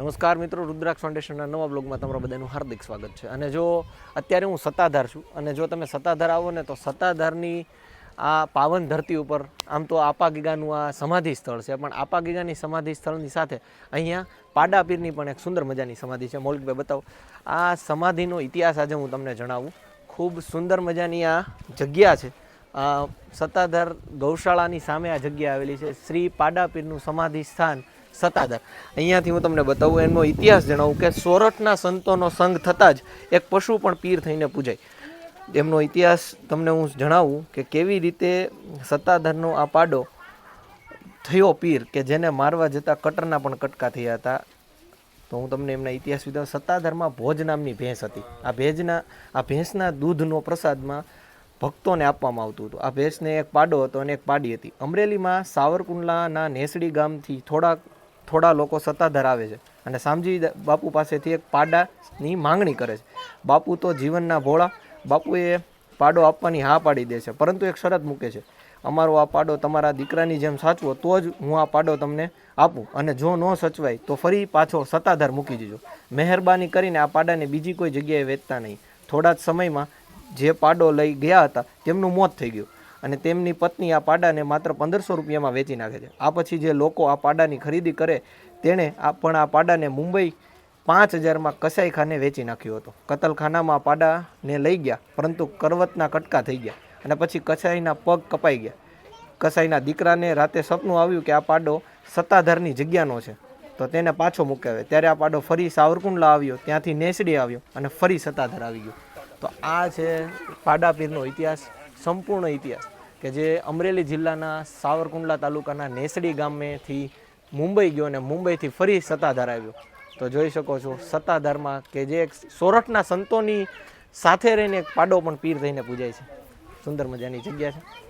નમસ્કાર મિત્રો, રુદ્રાક્ષ ફાઉન્ડેશનના નવા બ્લોગમાં તમારા બધાનું હાર્દિક સ્વાગત છે. અને જો અત્યારે હું સત્તાધાર છું, અને જો તમે સત્તાધાર આવો ને તો સત્તાધારની આ પાવન ધરતી ઉપર, આમ તો આપા ગીગાનું આ સમાધિ સ્થળ છે, પણ આપા ગીગાની સમાધિ સ્થળની સાથે અહીંયા પાડા પીરની પણ એક સુંદર મજાની સમાધિ છે. મૌલિકભાઈ, બતાવો. આ સમાધિનો ઇતિહાસ આજે હું તમને જણાવું. ખૂબ સુંદર મજાની આ જગ્યા છે. સત્તાધાર ગૌશાળાની સામે આ જગ્યા આવેલી છે. શ્રી પાડાપીરનું સમાધિ સ્થાન સત્તાધાર. અહીંયાથી હું તમને બતાવું એનો ઇતિહાસ જણાવું કે સોરઠના સંતોનો સંઘ થતાં જ એક પશુ પણ પીર થઈને પૂજાય. એમનો ઇતિહાસ તમને હું જણાવું કે કેવી રીતે સત્તાધારનો આ પાડો થયો પીર કે જેને મારવા જતાં કટરના પણ કટકા થયા હતા. તો હું તમને એમના ઇતિહાસ વિધા સત્તાધારમાં ભોજ નામની ભેંસ હતી. આ ભેજના, આ ભેંસના દૂધનો પ્રસાદમાં ભક્તોને આપવામાં આવતું હતું. આ ભેંસને એક પાડો હતો અને એક પાડી હતી. અમરેલીમાં સાવરકુંડલાના નેસડી ગામથી થોડા થોડા લોકો સત્તાધાર આવે છે. અને સામજી બાપુ પાસેથી એક પાડાની માંગણી કરે છે. બાપુ તો જીવનના ભોળા, બાપુએ પાડો આપવાની હા પાડી દે છે, પરંતુ એક શરત મૂકે છે. અમારો આ પાડો તમારા દીકરાની જેમ સાચવો, તો જ હું આ પાડો તમને આપું. અને જો ન સચવાય, તો ફરી પાછો સત્તાધાર મૂકી દીજો. મહેરબાની કરીને આ પાડાને બીજી કોઈ જગ્યાએ વેચતા નહીં. થોડા જ સમયમાં જે પાડો લઈ ગયા હતા, તેમનું મોત થઈ ગયું. અને તેમની પત્ની આ પાડાને માત્ર પંદરસો રૂપિયામાં વેચી નાખે છે. આ પછી જે લોકો આ પાડાની ખરીદી કરે, તેણે આ પણ આ પાડાને મુંબઈ પાંચ હજારમાં કસાઈખાને વેચી નાખ્યો હતો. કતલખાનામાં આ પાડાને લઈ ગયા, પરંતુ કરવતના કટકા થઈ ગયા અને પછી કસાઈના પગ કપાઈ ગયા. કસાઈના દીકરાને રાતે સપનું આવ્યું કે આ પાડો સત્તાધારની જગ્યાનો છે. તો તેને પાછો મૂકાવે ત્યારે આ પાડો ફરી સાવરકુંડલા આવ્યો, ત્યાંથી નેસડી આવ્યો અને ફરી સત્તાધાર આવી ગયો. તો આ છે પાડાપીરનો ઇતિહાસ. સંપૂર્ણ ઇતિહાસ કે જે અમરેલી જિલ્લાના સાવરકુંડલા તાલુકાના નેસડી ગામેથી મુંબઈ ગયો અને મુંબઈથી ફરી સત્તાધાર આવ્યો. તો જોઈ શકો છો, સત્તાધારમાં કે જે એક સોરઠના સંતોની સાથે રહીને એક પાડો પણ પીર થઈને પૂજાય છે. સુંદર મજાની જગ્યા છે.